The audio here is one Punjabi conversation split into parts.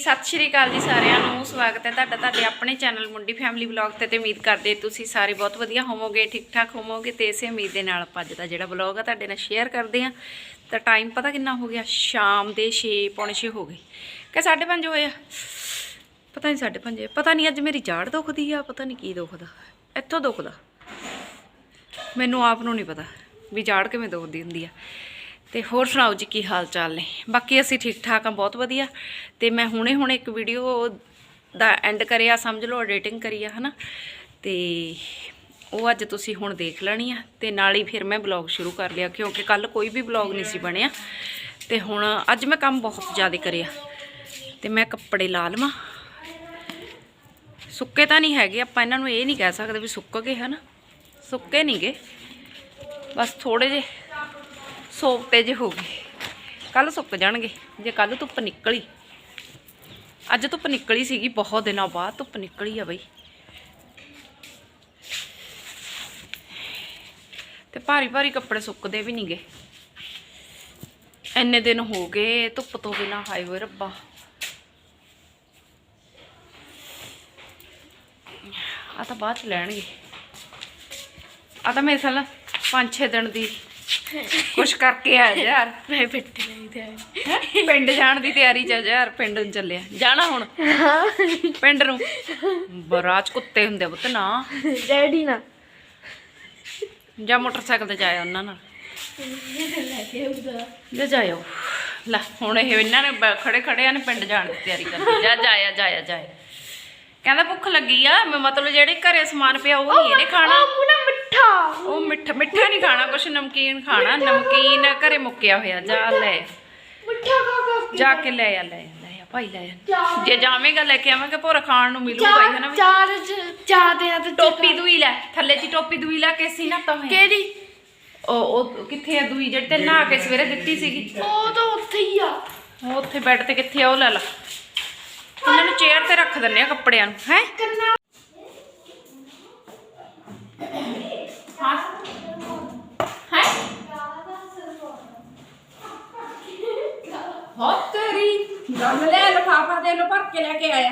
ਸਤਿ ਸ਼੍ਰੀ ਅਕਾਲ ਜੀ ਸਾਰਿਆਂ ਨੂੰ, ਸਵਾਗਤ ਹੈ ਤੁਹਾਡਾ ਤੁਹਾਡੇ ਆਪਣੇ ਚੈਨਲ ਮੁੰਡੀ ਫੈਮਿਲੀ ਵਲੌਗ ਤੇ ਤੇ ਉਮੀਦ ਕਰਦੇ ਤੁਸੀਂ ਸਾਰੇ ਬਹੁਤ ਵਧੀਆ ਹੋਵੋਗੇ ਠੀਕ ਠਾਕ ਹੋਵੋਗੇ ਤੇ ਇਸੇ ਉਮੀਦ ਦੇ ਨਾਲ ਆਪਾਂ ਅੱਜ ਦਾ ਜਿਹੜਾ ਵਲੌਗ ਆ ਤੁਹਾਡੇ ਨਾਲ ਸ਼ੇਅਰ ਕਰਦੇ ਆ ਤਾਂ ਟਾਈਮ ਪਤਾ ਕਿੰਨਾ ਹੋ ਗਿਆ? ਸ਼ਾਮ ਦੇ 6 ਪੌਣੇ 6 ਹੋ ਗਏ। ਕਿ 5:30 ਹੋਏ ਆ। ਪਤਾ ਨਹੀਂ 5:30 ਪਤਾ ਨਹੀਂ ਅੱਜ ਮੇਰੀ ਜਾੜ ਦੁਖਦੀ ਆ, ਪਤਾ ਨਹੀਂ ਕੀ ਦੁਖਦਾ। ਇੱਥੋਂ ਦੁਖਦਾ। ਮੈਨੂੰ ਆਪ ਨੂੰ ਨਹੀਂ ਪਤਾ ਵੀ ਜਾੜ ਕਿਵੇਂ ਦੁਖਦੀ ਹੁੰਦੀ ਆ। ਤੇ ਹੋਰ ਸੁਣਾਓ ਜੀ, ਕੀ ਹਾਲ ਚਾਲ ਨੇ? ਬਾਕੀ ਅਸੀਂ ਠੀਕ ਠਾਕ ਆ ਬਹੁਤ ਵਧੀਆ। ਤੇ ਮੈਂ ਹੁਣੇ ਹੁਣੇ ਇੱਕ ਵੀਡੀਓ ਦਾ ਐਂਡ ਕਰਿਆ, ਸਮਝ ਲਓ ਐਡੀਟਿੰਗ ਕਰੀ ਆ, ਹਨਾ? ਤੇ ਉਹ ਅੱਜ ਤੁਸੀਂ ਹੁਣ ਦੇਖ ਲੈਣੀ ਆ, ਤੇ ਨਾਲ ਹੀ ਫਿਰ ਮੈਂ ਬਲੌਗ ਸ਼ੁਰੂ ਕਰ ਲਿਆ, ਕਿਉਂਕਿ ਕੱਲ ਕੋਈ ਵੀ ਬਲੌਗ ਨਹੀਂ ਸੀ ਬਣਿਆ। ਤੇ ਹੁਣ ਅੱਜ ਮੈਂ ਕੰਮ ਬਹੁਤ ਜ਼ਿਆਦਾ ਕਰਿਆ। ਤੇ ਮੈਂ ਕੱਪੜੇ ਲਾ ਲਵਾਂ। ਸੁੱਕੇ ਤਾਂ ਨਹੀਂ ਹੈਗੇ, ਆਪਾਂ ਇਹਨਾਂ ਨੂੰ ਇਹ ਨਹੀਂ ਕਹਿ ਸਕਦੇ ਵੀ ਸੁੱਕ ਗਏ, ਹਨਾ? ਸੁੱਕੇ ਨਹੀਂ ਗਏ ਬਸ ਥੋੜੇ ਜਿਹੇ ਸੋਫਟੇ ਜੇ ਹੋ ਗਏ ਕੱਲ ਸੁੱਕ ਜਾਣਗੇ, ਜੇ ਕੱਲ ਧੁੱਪ ਨਿਕਲੀ। ਅੱਜ ਧੁੱਪ ਨਿਕਲੀ ਸੀਗੀ, ਬਹੁਤ ਦਿਨਾਂ ਬਾਅਦ ਧੁੱਪ ਨਿਕਲੀ ਆ ਬਈ। ਤੇ ਭਾਰੀ ਭਾਰੀ ਕੱਪੜੇ ਸੁੱਕਦੇ ਵੀ ਨਹੀਂਗੇ ਇੰਨੇ ਦਿਨ ਹੋ ਗਏ, ਧੁੱਪ ਤੋਂ ਬਿਨਾ, ਹਾਏ ਹੋਏ ਰੱਬਾ। ਆ ਤਾਂ ਬਾਅਦ ਚ ਲੈਣਗੇ। ਆ ਤਾਂ ਮੇਰੇ ਸਾਲ 5-6 ਦਿਨ ਦੀ ਕੁਛ ਕਰਕੇ ਆ ਯਾਰ ਮੈਂ ਪਿੱਟੀ ਲਈ ਤੇ ਹੈਂ? ਪਿੰਡ ਜਾਣ ਦੀ ਤਿਆਰੀ ਚ ਆ ਯਾਰ ਪਿੰਡ ਨੂੰ ਚੱਲਿਆ। ਜਾਣਾ ਹੁਣ? ਪਿੰਡ ਨੂੰ? ਬਰਾਜ ਕੁੱਤੇ ਹੁੰਦੇ ਪੁੱਤ ਨਾ। ਡੈਡੀ ਨਾ ਜਾਂ ਮੋਟਰਸਾਈਕਲ ਤੇ ਜਾਇਆ ਉਹਨਾਂ ਨਾਲ। ਜਾ ਜਾਇਓ। ਲੈ ਹੁਣ ਇਹ ਇਹਨਾਂ ਨੇ ਖੜੇ ਖੜਿਆਂ ਨੇ ਪਿੰਡ ਜਾਣ ਦੀ ਤਿਆਰੀ ਕਰਨੀ ਜਾ ਜਾਇਆ ਜਾਇਆ ਜਾਇਆ। ਕਹਿੰਦਾ ਭੁੱਖ ਲੱਗੀ ਆ ਮੈਂ ਮਤਲਬ ਜਿਹੜੇ ਘਰੇ ਸਮਾਨ ਪਿਆ ਉਹ ਨਹੀਂ ਇਹਨੇ ਖਾਣਾ। ਮਿੱਠਾ। ਉਹ ਮਿੱਠਾ ਮਿੱਠਾ ਨਹੀਂ ਖਾਣਾ ਕੁਛ ਨਮਕੀਨ ਖਾਣਾ ਨਮਕੀਨ ਘਰੇ ਮੁੱਕਿਆ ਹੋਇਆ ਜਾ ਲੈ। ਮਿੱਠਾ ਖਾ ਕੇ। ਜਾ ਕੇ ਲੈ ਆ ਲੈ ਆ, ਲੈ ਆ ਭਾਈ ਲੈ ਆ। ਚਾਰ ਜੇ ਜਾਵੇਂਗਾ ਲੈ ਕੇ ਆਵਾਂਗੇ ਭੋਰਾ ਖਾਣ ਨੂੰ ਮਿਲੂਗਾ ਹੀ ਹਨਾ ਵੀ? ਚਾਰ ਚ- ਚਾਰ ਦੇ ਹੱਥ ਟੋਪੀ ਦੂਈ ਲੈ ਥੱਲੇ ਦੀ ਟੋਪੀ ਦੂਈ ਲੈ ਕੇ ਸੀ ਨਾ ਤਾਂ ਕਿਹੜੀ ਉਹ ਉਹ ਕਿੱਥੇ ਆ ਦੂਈ ਜਿਹੜੀ ਤੇ ਨਹਾ ਕੇ ਸਵੇਰੇ ਦਿੱਤੀ ਸੀਗੀ? ਉਹ ਤਾਂ ਉੱਥੇ ਹੀ ਆ। ਉਹ ਉੱਥੇ ਬੈੱਡ ਤੇ ਕਿੱਥੇ ਆ ਉਹ ਲੈ ਲਾ। ਇਹਨਾਂ ਨੂੰ ਚੇਅਰ ਤੇ ਰੱਖ ਦਿੰਨੇ ਆ ਕੱਪੜਿਆਂ ਨੂੰ ਹੈ? ਕੰਨਾ ਹਾਂ ਹੈ ਹੋ ਤੇਰੀ ਗੱਲ ਲੈ ਲਫਾਫਾ ਦੇ ਲੋ ਭਰ ਕੇ ਲੈ ਕੇ ਆਇਆ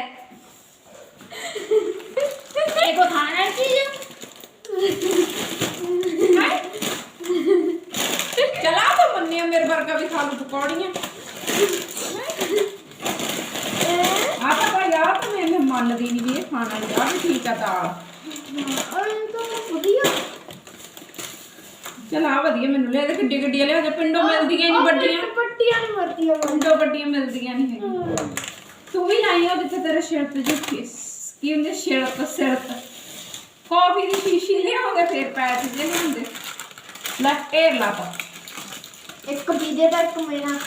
ਇਹੋ ਖਾਣਾ ਚੀਜ਼ ਹੈ ਚਲਾ ਤਾਂ ਮੰਨਿਆ ਮੇਰੇ ਵਰਗਾ ਵੀ ਖਾ ਲੂ ਪਕੌੜੀਆਂ ਆ ਤਾਂ ਭਾਈ ਆ ਤਾਂ ਮੈਂ ਮੰਨਦੀ ਨਹੀਂ ਵੀ ਇਹ ਖਾਣਾ ਨਹੀਂ ਆ ਵੀ ਠੀਕ ਆ ਦਾਲ ਅਰੇ ਤਾਂ ਵਧੀਆ ਚਲ ਆ ਵਧੀਆ ਮੈਨੂੰ ਲੈ ਦੇ ਗੱਡੀ ਗੱਡੀਆਂ ਲਿਆ ਦੇ ਪਿੰਡੋਂ ਮਿਲਦੀਆਂ ਨਹੀਂ ਵੱਡੀਆਂ ਪੱਟੀਆਂ ਨਹੀਂ ਮਰਦੀਆਂ ਪਿੰਡੋਂ ਵੱਡੀਆਂ ਮਿਲਦੀਆਂ ਨਹੀਂ ਹੈਗੀਆਂ ਤੂੰ ਵੀ ਲਾਈ ਆ ਜਿੱਥੇ ਤੇਰੇ ਸਿਰ ਤੇ ਜੋ ਕੀ ਹੁੰਦੇ ਸਿਰ ਤੇ ਸਿਰ ਤੇ। ਕਾਫੀ ਦੀ ਸ਼ੀਸ਼ੀ ਲਿਆਉਂਦੇ ਫਿਰ ਪੈਚ ਜੇ ਨੀ ਹੁੰਦੇ ਲੈ ਢੇਰ ਲਾ ਤਾ ਇੱਕ ਵੀਜ਼ੇ ਦਾ ਇੱਕ ਮੇਰਾ।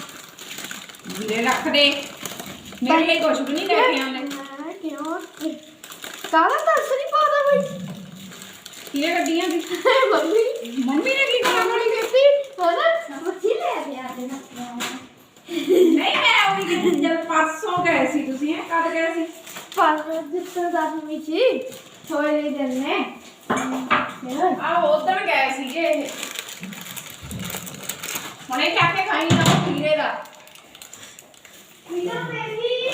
ਵੀਰੇ ਰੱਖ ਦੇ। ਮੇਰੇ ਲਈ ਕੁਝ ਵੀ ਨਹੀਂ ਲੈ ਕੇ ਆਉਂਦੇ। ਮੈਂ ਕਿਉਂ? ਕਾਲਾ ਦੱਸ ਨਹੀਂ ਪਾਦਾ ਬਈ ਕਿਹਨੇ ਗੱਡੀਆਂ ਦੀ? ਮੰਮੀ। ਮੰਮੀ ਨੇ ਕੀ ਕਰਾ ਮੰਮੀ ਕਹਿੰਦੀ ਹੋਣਾ ਮੱਛੀ ਲੈ ਪਿਆ ਦੇ ਨਾ ਨਹੀਂ ਮੈਂ ਉਹ ਵੀ ਜਦ ਪਰਸੋਂ ਗਏ ਸੀ ਤੁਸੀਂ ਹੈਂ? ਕਦ ਗਏ ਦਾ ਮੰਮੀ ਸੀ ਥੋੜੇ ਦਿਨ ਨੇ ਆ ਉਧਰ ਗਏ ਸੀਗੇ ਇਹ। ਹੁਣੇ ਚੱਕ ਕੇ ਖਾਈ ਨਾ ਖੀਰੇ ਦਾ। ਵੀਰਾ ਮੇਰੀ ਹੈ।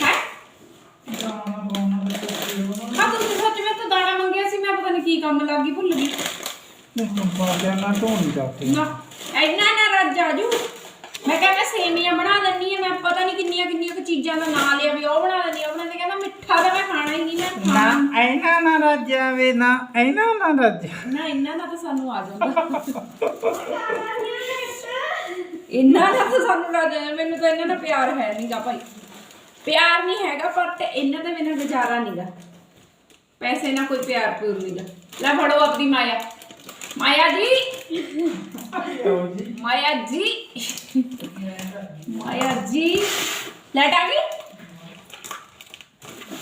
ਹਾਂ? ਤੁਸੀਂ ਸੱਚ ਵਿੱਚ ਤਾਂ ਦਾਣਾ ਮੰਗਿਆ ਸੀ ਮੈਂ ਪਤਾ ਨਹੀਂ ਕੀ ਕੰਮ ਲੱਗੀ ਭੁੱਲ ਗਈ। ਬਾਜਾ ਨਾ ਢੋਣੀ ਜਾਂਦੇ ਨਾ ਇੰਨਾ ਨਾ ਰੱਜ ਆਜੂ ਮੈਂ ਕਿਹਾ ਮੈਂ ਸੇਮੀਆਂ ਬਣਾ ਦਿੰਨੀ ਆ ਮੈਂ ਪਤਾ ਨਹੀਂ ਕਿੰਨੀਆਂ ਕਿੰਨੀਆਂ ਕੁ ਚੀਜ਼ਾਂ ਦਾ ਨਾਂ ਲਿਆ ਵੀ ਉਹ ਬਣਾ ਦਿੰਨੀ ਆ ਉਹ ਬਣਾ ਦੇ ਕਹਿੰਦਾ ਮਿੱਠਾ ਤਾਂ ਮੈਂ ਨਹੀਂ ਮੈਂ ਨਾ ਖਾਣਾ ਐਨਾ ਨਾ ਰੱਜਾਵੇ ਨਾ ਐਨਾ ਨਾ ਰੱਜ ਨਾ ਇੰਨਾ ਦਾ ਤਾਂ ਸਾਨੂੰ ਆ ਜਾਂਦਾ ਇੰਨਾ ਦਾ ਤਾਂ ਸਾਨੂੰ ਲੱਗ ਜਾਂਦਾ ਮੈਨੂੰ ਤਾਂ ਇਹਨਾਂ ਦਾ ਪਿਆਰ ਹੈ ਨਹੀਂਗਾ ਭਾਈ। ਪਿਆਰ ਨਹੀਂ ਹੈਗਾ ਪਰ ਤੇ ਇਹਨਾਂ ਦਾ ਬਿਨਾਂ ਗੁਜ਼ਾਰਾ ਨਹੀਂਗਾ ਪੈਸੇ ਨਾਲ ਕੋਈ ਪਿਆਰ ਪੂਰ ਨਹੀਂਗਾ ਲੈ ਫੜੋ ਆਪਣੀ ਮਾਇਆ। ਮਾਇਆ ਜੀ। ਮਾਇਆ ਜੀ। ਮਾਇਆ ਜੀ। ਲੈਟ ਆ ਗਈ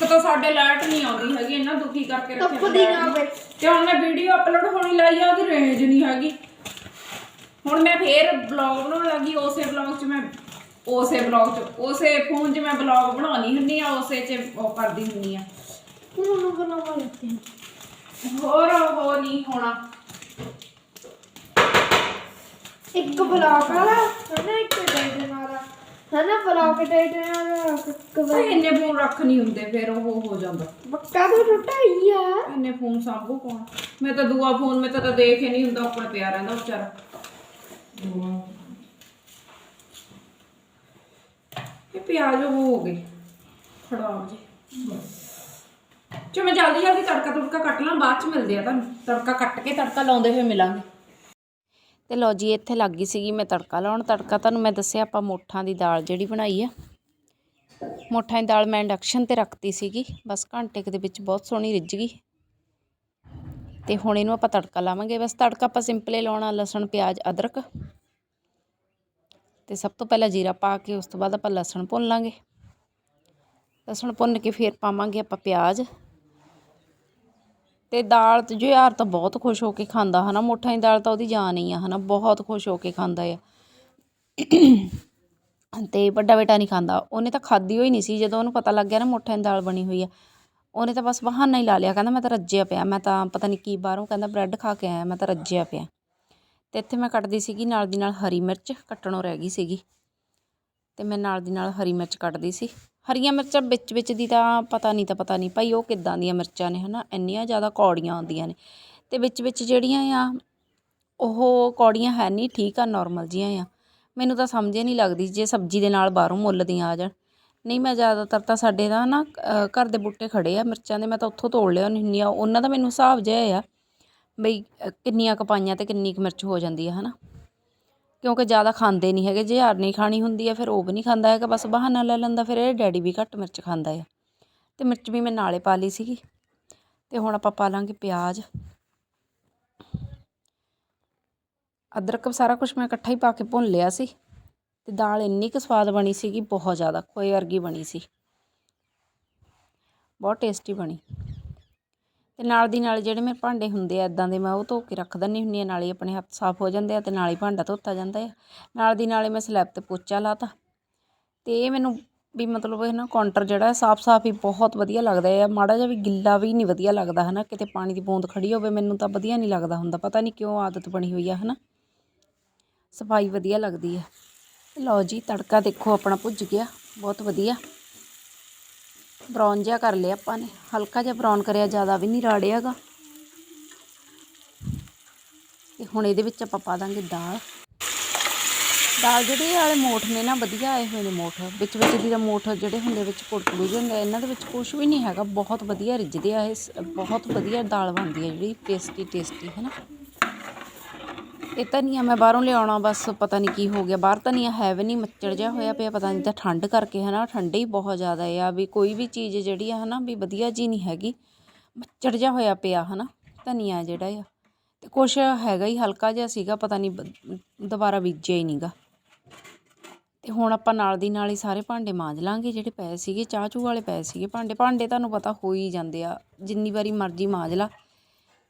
ਇੱਕ ਤਾਂ ਸਾਡੇ ਲਾਈਟ ਨਹੀਂ ਆਉਂਦੀ ਹੈਗੀ ਇਹਨਾਂ ਦੁਖੀ ਕਰਕੇ ਰੱਖਿਆ ਤੱਪਦੀ ਨਾ ਤੇ ਹੁਣ ਮੈਂ ਵੀਡੀਓ ਅਪਲੋਡ ਹੋਣੀ ਲਾਈ ਆ ਉਹਦੀ ਰੇਂਜ ਨਹੀਂ ਹੈਗੀ। ਹੁਣ ਮੈਂ ਫੇਰ ਬਲੌਗ ਬਣਾਉਣ ਲੱਗੀ ਉਸੇ ਬਲੌਗ 'ਚ ਮੈਂ ਉਸੇ ਬਲੌਗ 'ਚ ਉਸੇ ਫੋਨ 'ਚ ਮੈਂ ਬਲੌਗ ਬਣਾਉਣੀ ਹੁੰਨੀ ਆ ਉਸੇ 'ਚ ਉਹ ਕਰਦੀ ਹੁੰਨੀ ਆ। ਉਹਨੂੰ ਬਣਾਵਾ ਲੈਤੇ हैं ਹੋਰ ਉਹ ਨਹੀਂ ਹੋਣਾ। ਇੱਕ ਬਲਾਕ ਵਾਲਾ ਹੈ ਨਾ ਇੱਕ ਡੈਡ ਵਾਲਾ ਹਨਾ ਬਲੌਕ ਟਾਈਟ ਨਾਲ ਕਵਰ ਇੰਨੇ ਫੋਨ ਰੱਖ ਨਹੀਂ ਹੁੰਦੇ ਫਿਰ ਉਹ ਹੋ ਜਾਂਦਾ। ਬੱਕਾ ਤੋਂ ਟੁੱਟਾ ਹੀ ਆ। ਇੰਨੇ ਫੋਨ ਸਾਂਭੋ ਕੌਣ? ਮੈਂ ਤਾਂ ਦੂਆ ਫੋਨ ਮੈਂ ਤਾਂ ਤਾਂ ਦੇਖ ਹੀ ਨਹੀਂ ਹੁੰਦਾ ਉੱਪਰ ਪਿਆ ਰਹਿੰਦਾ ਵਿਚਾਰਾ। ਇਹ ਪਿਆਜ਼ ਉਹ ਹੋ ਗਏ। ਖਰਾਬ ਜੀ। ਚਲੋ ਮੈਂ ਜਲਦੀ ਜਲਦੀ ਤੜਕਾ ਤੁੜਕਾ ਕੱਟ ਲਾਂ ਬਾਅਦ ਚ ਮਿਲਦੇ ਆ ਤੁਹਾਨੂੰ। ਤੜਕਾ ਕੱਟ ਕੇ ਤੜਕਾ ਲਾਉਂਦੇ ਹੋਏ ਮਿਲਾਂਗੇ। ਤੇ ਲਓ ਜੀ, ਇੱਥੇ ਲੱਗ ਗਈ ਸੀਗੀ ਮੈਂ ਤੜਕਾ ਲਾਉਣ। ਤੜਕਾ ਤੁਹਾਨੂੰ ਮੈਂ ਦੱਸਿਆ ਆਪਾਂ ਮੋਠਾਂ ਦੀ ਦਾਲ ਜਿਹੜੀ ਬਣਾਈ ਆ। ਮੋਠਾਂ ਦੀ ਦਾਲ ਮੈਂ ਇੰਡਕਸ਼ਨ ਤੇ ਰੱਖਤੀ ਸੀਗੀ। ਬਸ ਘੰਟੇ ਕੁ ਦੇ ਵਿੱਚ ਬਹੁਤ ਸੋਹਣੀ ਰਿੱਝ ਗਈ। ਤੇ ਹੁਣ ਇਹਨੂੰ ਆਪਾਂ ਤੜਕਾ ਲਾਵਾਂਗੇ। ਬਸ ਤੜਕਾ ਆਪਾਂ ਸਿੰਪਲੇ ਲਾਉਣਾ, ਲਸਣ, ਪਿਆਜ਼, ਅਦਰਕ। ਤੇ ਸਭ ਤੋਂ ਪਹਿਲਾਂ ਜੀਰਾ ਪਾ ਕੇ ਉਸ ਤੋਂ ਬਾਅਦ ਆਪਾਂ ਲਸਣ ਭੁੰਨ ਲਾਂਗੇ। ਲਸਣ ਭੁੰਨ ਕੇ ਫਿਰ ਪਾਵਾਂਗੇ ਆਪਾਂ ਪਿਆਜ਼। ਅਤੇ ਦਾਲ ਤੇ ਜੋ ਯਾਰ ਤਾਂ ਬਹੁਤ ਖੁਸ਼ ਹੋ ਕੇ ਖਾਂਦਾ ਹੈ ਨਾ ਮੋਠਾਂ ਦੀ ਦਾਲ ਤਾਂ ਉਹਦੀ ਜਾਨ ਹੀ ਆ ਹੈ ਨਾ ਬਹੁਤ ਖੁਸ਼ ਹੋ ਕੇ ਖਾਂਦਾ ਆ। ਅਤੇ ਵੱਡਾ ਬੇਟਾ ਨਹੀਂ ਖਾਂਦਾ, ਉਹਨੇ ਤਾਂ ਖਾਧੀ ਹੋਈ ਨਹੀਂ ਸੀ, ਜਦੋਂ ਉਹਨੂੰ ਪਤਾ ਲੱਗ ਗਿਆ ਨਾ ਮੋਠਾਂ ਦੀ ਦਾਲ ਬਣੀ ਹੋਈ ਆ, ਉਹਨੇ ਤਾਂ ਬਸ ਬਹਾਨਾ ਹੀ ਲਾ ਲਿਆ, ਕਹਿੰਦਾ ਮੈਂ ਤਾਂ ਰੱਜਿਆ ਪਿਆ, ਮੈਂ ਤਾਂ ਪਤਾ ਨਹੀਂ ਕੀ ਬਾਹਰੋਂ ਕਹਿੰਦਾ ਬ੍ਰੈਡ ਖਾ ਕੇ ਆਇਆ, ਮੈਂ ਤਾਂ ਰੱਜਿਆ ਪਿਆ। ਅਤੇ ਇੱਥੇ ਮੈਂ ਕੱਟਦੀ ਸੀਗੀ, ਨਾਲ ਦੀ ਨਾਲ ਹਰੀ ਮਿਰਚ ਕੱਟਣੋਂ ਰਹਿ ਗਈ ਸੀਗੀ। ਅਤੇ ਮੈਂ ਨਾਲ ਦੀ ਨਾਲ ਹਰੀ ਮਿਰਚ ਕੱਟਦੀ ਸੀ। ਹਰੀਆਂ ਮਿਰਚਾਂ ਵਿੱਚ ਵਿੱਚ ਦੀ ਤਾਂ ਪਤਾ ਨਹੀਂ ਤਾਂ ਪਤਾ ਨਹੀਂ ਭਾਈ ਉਹ ਕਿੱਦਾਂ ਦੀਆਂ ਮਿਰਚਾਂ ਨੇ, ਹਨਾ? ਇੰਨੀਆਂ ਜ਼ਿਆਦਾ ਕੌੜੀਆਂ ਆਉਂਦੀਆਂ ਨੇ। ਅਤੇ ਵਿੱਚ ਵਿੱਚ ਜਿਹੜੀਆਂ ਆ, ਉਹ ਕੌੜੀਆਂ ਹੈ ਨਹੀਂ, ਠੀਕ ਆ ਨੋਰਮਲ ਜੀਆਂ ਆ। ਮੈਨੂੰ ਤਾਂ ਸਮਝ ਹੀ ਨਹੀਂ ਲੱਗਦੀ ਜੇ ਸਬਜ਼ੀ ਦੇ ਨਾਲ ਬਾਹਰੋਂ ਮੁੱਲ ਦੀਆਂ ਆ ਜਾਣ। ਨਹੀਂ, ਮੈਂ ਜ਼ਿਆਦਾਤਰ ਤਾਂ ਸਾਡੇ ਦਾ ਨਾ ਘਰ ਦੇ ਬੂਟੇ ਖੜੇ ਆ ਮਿਰਚਾਂ ਦੇ, ਮੈਂ ਤਾਂ ਉੱਥੋਂ ਤੋੜ ਲਿਆ ਹੁੰਦੀ ਆ ਉਹਨਾਂ ਦਾ ਮੈਨੂੰ ਹਿਸਾਬ ਜਿਹਾ ਆ ਬਈ ਕਿੰਨੀਆਂ ਕੁ ਪਾਈਆਂ ਤੇ ਕਿੰਨੀ ਕੁ ਮਿਰਚ ਹੋ ਜਾਂਦੀ ਆ, ਹਨਾ? ਕਿਉਂਕਿ ਜ਼ਿਆਦਾ ਖਾਂਦੇ ਨਹੀਂ ਹੈਗੇ, ਜੇ ਯਾਰ ਨਹੀਂ ਖਾਣੀ ਹੁੰਦੀ ਆ, ਫਿਰ ਉਹ ਵੀ ਨਹੀਂ ਖਾਂਦਾ ਹੈਗਾ, ਬਸ ਬਹਾਨਾ ਲੈ ਲੈਂਦਾ, ਫਿਰ ਇਹ ਡੈਡੀ ਵੀ ਘੱਟ ਮਿਰਚ ਖਾਂਦਾ ਆ। ਅਤੇ ਮਿਰਚ ਵੀ ਮੈਂ ਨਾਲੇ ਪਾ ਲਈ ਸੀਗੀ। ਅਤੇ ਹੁਣ ਆਪਾਂ ਪਾ ਲਾਂਗੇ ਪਿਆਜ਼। ਅਦਰਕ ਸਾਰਾ ਕੁਝ ਮੈਂ ਇਕੱਠਾ ਹੀ ਪਾ ਕੇ ਭੁੰਨ ਲਿਆ ਸੀ। ਤੇ ਦਾਲ ਇੰਨੀ ਕੁ ਸਵਾਦ ਬਣੀ ਸੀਗੀ, ਬਹੁਤ ਜ਼ਿਆਦਾ, ਖੋਏ ਵਰਗੀ ਬਣੀ ਸੀ। ਬਹੁਤ ਟੇਸਟੀ ਬਣੀ। ਤੇ ਨਾਲ ਦੀ ਨਾਲ ਜਿਹੜੇ ਮੇਰੇ ਭਾਂਡੇ ਹੁੰਦੇ ਆ ਇਦਾਂ ਦੇ ਮੈਂ ਉਹ ਧੋ ਕੇ ਰੱਖ ਦਿੰਦੀ ਹੁੰਦੀ ਆ, ਨਾਲੇ ਹੀ ਆਪਣੇ ਹੱਥ ਸਾਫ਼ ਹੋ ਜਾਂਦੇ ਆ ਤੇ ਨਾਲ ਹੀ ਭਾਂਡਾ ਧੋਤਾ ਜਾਂਦਾ ਆ। ਨਾਲ ਦੀ ਨਾਲੇ ਮੈਂ ਸਲੈਬ ਤੇ ਪੋਚਾ ਲਾਤਾ ਤੇ ਇਹ ਮੈਨੂੰ ਵੀ ਮਤਲਬ ਇਹ ਨਾ ਕਾਊਂਟਰ ਜਿਹੜਾ ਸਾਫ਼ ਸਾਫ਼ ਹੀ ਬਹੁਤ ਵਧੀਆ ਲੱਗਦਾ ਹੈ ਮਾੜਾ ਜਿਹਾ ਵੀ ਗਿੱਲਾ ਵੀ ਨਹੀਂ ਵਧੀਆ ਲੱਗਦਾ ਹਨਾ, ਕਿਤੇ ਪਾਣੀ ਦੀ ਬੂੰਦ ਖੜੀ ਹੋਵੇ ਮੈਨੂੰ ਤਾਂ ਵਧੀਆ ਨਹੀਂ ਲੱਗਦਾ ਹੁੰਦਾ, ਪਤਾ ਨਹੀਂ ਕਿਉਂ ਆਦਤ ਬਣੀ ਹੋਈ ਆ ਹਨਾ। ਸਫ਼ਾਈ ਵਧੀਆ ਲੱਗਦੀ ਹੈ ਲਓ ਜੀ ਤੜਕਾ ਦੇਖੋ ਆਪਣਾ ਭੁੱਜ ਗਿਆ, ਬਹੁਤ ਵਧੀਆ। ਬਰਾਊਨ ਜਿਹਾ ਕਰ ਲਿਆ ਆਪਾਂ ਨੇ। ਹਲਕਾ ਜਿਹਾ ਬਰਾਊਨ ਕਰਿਆ, ਜ਼ਿਆਦਾ ਵੀ ਨਹੀਂ ਰਾੜਿਆਗਾ ਤੇ ਹੁਣ ਇਹਦੇ ਵਿੱਚ ਆਪਾਂ ਪਾ ਦਾਂਗੇ ਦਾਲ। ਦਾਲ ਜਿਹੜੇ ਵਾਲੇ ਮੋਠ ਨੇ ਨਾ, ਵਧੀਆ ਆਏ ਹੋਏ ਨੇ ਮੋਠ। ਵਿੱਚ ਵਿੱਚ ਦੀ ਦਾ ਮੋਠ ਜਿਹੜੇ ਹੁੰਦੇ ਵਿੱਚ ਕੁੜਕੁੜੇ ਜਿਹੇ ਹੁੰਦੇ ਇਹਨਾਂ ਦੇ ਵਿੱਚ ਕੁਝ ਵੀ ਨਹੀਂ ਹੈਗਾ। ਬਹੁਤ ਵਧੀਆ ਰਿੱਝਦੇ ਆ ਇਹ, ਬਹੁਤ ਵਧੀਆ ਦਾਲ ਬਣਦੀ ਹੈ ਜਿਹੜੀ ਟੇਸਟੀ ਟੇਸਟੀ ਹੈ ਨਾ ਇਹ ਧਨੀਆ ਮੈਂ ਬਾਹਰੋਂ ਲਿਆਉਣਾ, ਬਸ ਪਤਾ ਨਹੀਂ ਕੀ ਹੋ ਗਿਆ। ਬਾਹਰ ਧਨੀਆ ਹੈ ਵੀ ਨਹੀਂ, ਮੱਚੜ ਜਿਹਾ ਹੋਇਆ ਪਿਆ, ਪਤਾ ਨਹੀਂ ਤਾਂ ਠੰਡ ਕਰਕੇ ਹੈ ਨਾ ਠੰਡੇ ਹੀ ਬਹੁਤ ਜ਼ਿਆਦਾ ਆ, ਵੀ ਕੋਈ ਵੀ ਚੀਜ਼ ਜਿਹੜੀ ਆ ਹੈ ਨਾ ਵੀ ਵਧੀਆ ਜੀ ਨਹੀਂ ਹੈਗੀ। ਮੱਚੜ ਜਿਹਾ ਹੋਇਆ ਪਿਆ ਹੈ ਨਾ ਧਨੀਆ ਜਿਹੜਾ ਆ। ਤੇ ਕੁਛ ਹੈਗਾ ਹੀ, ਹਲਕਾ ਜਿਹਾ ਸੀਗਾ, ਪਤਾ ਨਹੀਂ ਦੁਬਾਰਾ ਬੀਜਿਆ ਹੀ ਨਹੀਂਗਾ। ਤੇ ਹੁਣ ਆਪਾਂ ਨਾਲ ਦੀ ਨਾਲ ਹੀ ਸਾਰੇ ਭਾਂਡੇ ਮਾਂਜ ਲਾਂਗੇ, ਜਿਹੜੇ ਪਏ ਸੀਗੇ, ਚਾਹ ਚੂ ਵਾਲੇ ਪਏ ਸੀਗੇ ਭਾਂਡੇ। ਭਾਂਡੇ ਤੁਹਾਨੂੰ ਪਤਾ ਹੋ ਹੀ ਜਾਂਦੇ ਆ, ਜਿੰਨੀ ਵਾਰੀ ਮਰਜ਼ੀ ਮਾਂਜ ਲਾ।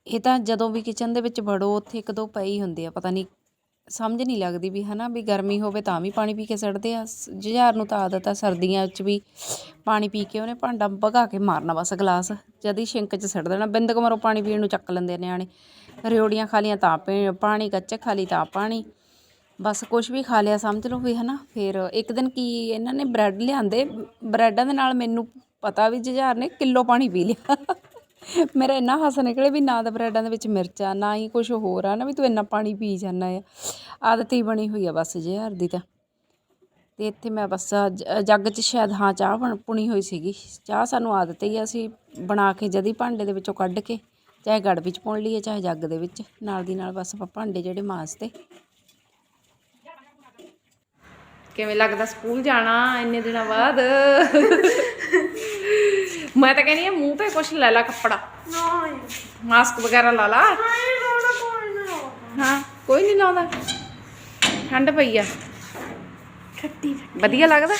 ਇਹ ਤਾਂ ਜਦੋਂ ਵੀ ਕਿਚਨ ਦੇ ਵਿੱਚ ਵੜੋ, ਉੱਥੇ ਇੱਕ ਦੋ ਪਏ ਹੀ ਹੁੰਦੇ ਆ, ਪਤਾ ਨਹੀਂ ਸਮਝ ਨਹੀਂ ਲੱਗਦੀ ਵੀ ਹੈ ਨਾ ਵੀ ਗਰਮੀ ਹੋਵੇ ਤਾਂ ਵੀ ਪਾਣੀ ਪੀ ਕੇ ਸੜਦੇ ਆ। ਜੁਝਾਰ ਨੂੰ ਤਾਂ ਆਦਤ ਆ ਸਰਦੀਆਂ 'ਚ ਵੀ ਪਾਣੀ ਪੀ ਕੇ ਉਹਨੇ ਭਾਂਡਾ ਭਗਾ ਕੇ ਮਾਰਨਾ ਬਸ ਗਲਾਸ, ਜਦ ਹੀ ਸ਼ਿੰਕ 'ਚ ਸੜ ਦੇਣਾ ਬਿੰਦ ਕੁ ਮਰੋ ਪਾਣੀ ਪੀਣ ਨੂੰ ਚੱਕ ਲੈਂਦੇ ਨਿਆਣੇ। ਰਿਓੜੀਆਂ ਖਾ ਲੀਆਂ ਤਾਂ ਪੀ- ਪਾਣੀ ਗੱਚਕ ਖਾ ਲਈ ਤਾਂ ਪਾਣੀ। ਬਸ ਕੁਝ ਵੀ ਖਾ ਲਿਆ ਸਮਝ ਲਓ ਵੀ ਹਨਾ, ਫਿਰ ਇੱਕ ਦਿਨ ਕੀ ਇਹਨਾਂ ਨੇ ਬ੍ਰੈਡ ਲਿਆਂਦੇ, ਬ੍ਰੈਡਾਂ ਦੇ ਨਾਲ ਮੈਨੂੰ ਪਤਾ ਵੀ ਜੁਝਾਰ ਨੇ ਕਿਲੋ ਪਾਣੀ ਪੀ ਲਿਆ। ਮੇਰਾ ਇੰਨਾ ਹਾਸਾ ਨਿਕਲੇ ਵੀ ਨਾ ਤਾਂ ਬ੍ਰੈਡਾਂ ਦੇ ਵਿੱਚ ਮਿਰਚਾਂ ਨਾ ਹੀ ਕੁਝ ਹੋਰ ਆ, ਨਾ ਵੀ ਤੂੰ ਇੰਨਾ ਪਾਣੀ ਪੀ ਜਾਂਦਾ ਆ। ਆਦਤ ਹੀ ਬਣੀ ਹੋਈ ਆ ਬਸ ਜੇ ਹਰ ਦੀ ਤਾਂ। ਤੇ ਇੱਥੇ ਮੈਂ ਬਸ ਜ- ਜੱਗ 'ਚ ਸ਼ਾਇਦ ਹਾਂ ਚਾਹ ਬਣ, ਪੁਣੀ ਹੋਈ ਸੀਗੀ। ਚਾਹ ਸਾਨੂੰ ਆਦਤ ਹੀ ਆ ਅਸੀਂ ਬਣਾ ਕੇ ਜਦੀ ਭਾਂਡੇ ਦੇ ਵਿੱਚੋਂ ਕੱਢ ਕੇ ਚਾਹੇ ਗੜ ਵਿੱਚ ਪੁਣ ਲਈਏ, ਚਾਹੇ ਜੱਗ ਦੇ ਵਿੱਚ। ਨਾਲ ਦੀ ਨਾਲ ਬਸ ਆਪਾਂ ਭਾਂਡੇ ਜਿਹੜੇ ਮਾਂਜਦੇ ਕਿਵੇਂ ਲੱਗਦਾ ਸਕੂਲ ਜਾਣਾ ਇੰਨੇ ਦਿਨਾਂ ਬਾਅਦ? ਮੈਂ ਤਾਂ ਕਹਿੰਦੀ ਆ ਮੂੰਹ ਤੇ ਕੁਛ ਲੈ ਲਾ ਕੱਪੜਾ। ਨਾ ਮਾਸਕ ਵਗੈਰਾ ਲਾ ਲਾ। ਨਹੀਂ ਰੋਣਾ ਕੋਈ ਹਾਂ ਕੋਈ ਨਹੀਂ ਲਾਉਂਦਾ। ਠੰਡ ਪਈ ਆ। ਖੱਟੀ ਵਧੀਆ ਲੱਗਦਾ?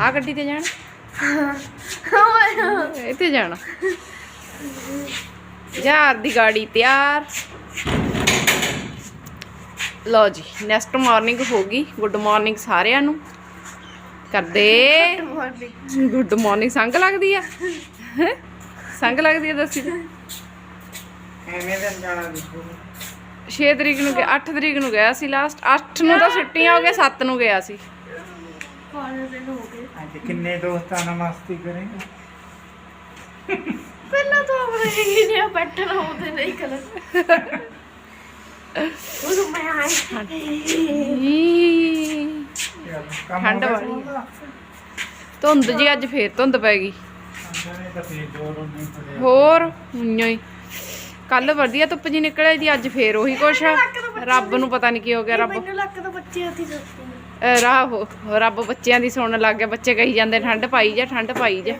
ਆ ਗੱਡੀ ਤੇ ਜਾਣਾ? ਤੇ ਜਾਣਾ। ਯਾਰ ਦੀ ਗਾੜੀ ਤਿਆਰ। ਲਓ ਜੀ ਨੈਕਸਟ ਮਾਰਨਿੰਗ ਹੋ ਗਈ। ਗੁੱਡ ਮਾਰਨਿੰਗ ਸਾਰਿਆਂ ਨੂੰ। ਕਰਦੇ। ਗੁੱਡ ਮਾਰਨਿੰਗ ਸੰਗ ਲੱਗਦੀ ਆ? ਸੰਗ ਲੱਗਦੀ ਆ ਦੱਸੀ। ਐਵੇਂ ਦਿਨ ਜਾਣਾ ਦੇਖੋ 6 ਤਰੀਕ ਨੂੰ ਗਿਆ 8 ਤਰੀਕ ਨੂੰ ਗਿਆ ਸੀ ਲਾਸਟ 8 ਨੂੰ ਤਾਂ ਛੁੱਟੀਆਂ ਹੋ ਗਈਆਂ 7 ਨੂੰ ਗਿਆ ਸੀ। ਦਿਨ ਹੋ ਗਏ। ਅੱਜ ਕਿੰਨੇ ਦੋਸਤਾਂ ਨਾਲ ਮਸਤੀ ਕਰੇਂਗੇ? ਪਹਿਲਾਂ ਤਾਂ ਆਪਣੇ ਹੀ ਨੇ ਬੈਠਣਾ ਹੁੰਦੇ ਨਹੀਂ ਕਲਰ ਉਹ ਮੈਂ ਆਈ ਠੰਡ ਵਾਲੀ? ਧੁੰਦ ਜੀ ਅੱਜ ਫੇਰ ਧੁੰਦ ਪੈ ਗਈ। ਤਾਂ ਹੋਰ ਉਈਓ ਹੀ। ਕੱਲ ਵਧੀਆ ਧੁੱਪ ਜੀ ਨਿਕਲਿਆ ਦੀ ਅੱਜ ਫੇਰ ਉਹੀ ਕੁਛ ਆ। ਰੱਬ ਨੂੰ ਪਤਾ ਨਹੀਂ ਕੀ ਹੋ ਗਿਆ ਰੱਬ। ਮੈਨੂੰ ਬੱਚੇ ਹੱਥੀ ਸੋਚਦੇ ਨੇ ਅਹ ਰਾਹ ਰੱਬ ਬੱਚਿਆਂ ਦੀ ਸੁਣਨ ਲੱਗ ਗਿਆ ਬੱਚੇ ਕਹੀ ਜਾਂਦੇ ਠੰਡ ਪਾਈ ਜਾ ਠੰਡ ਪਾਈ ਜਾ।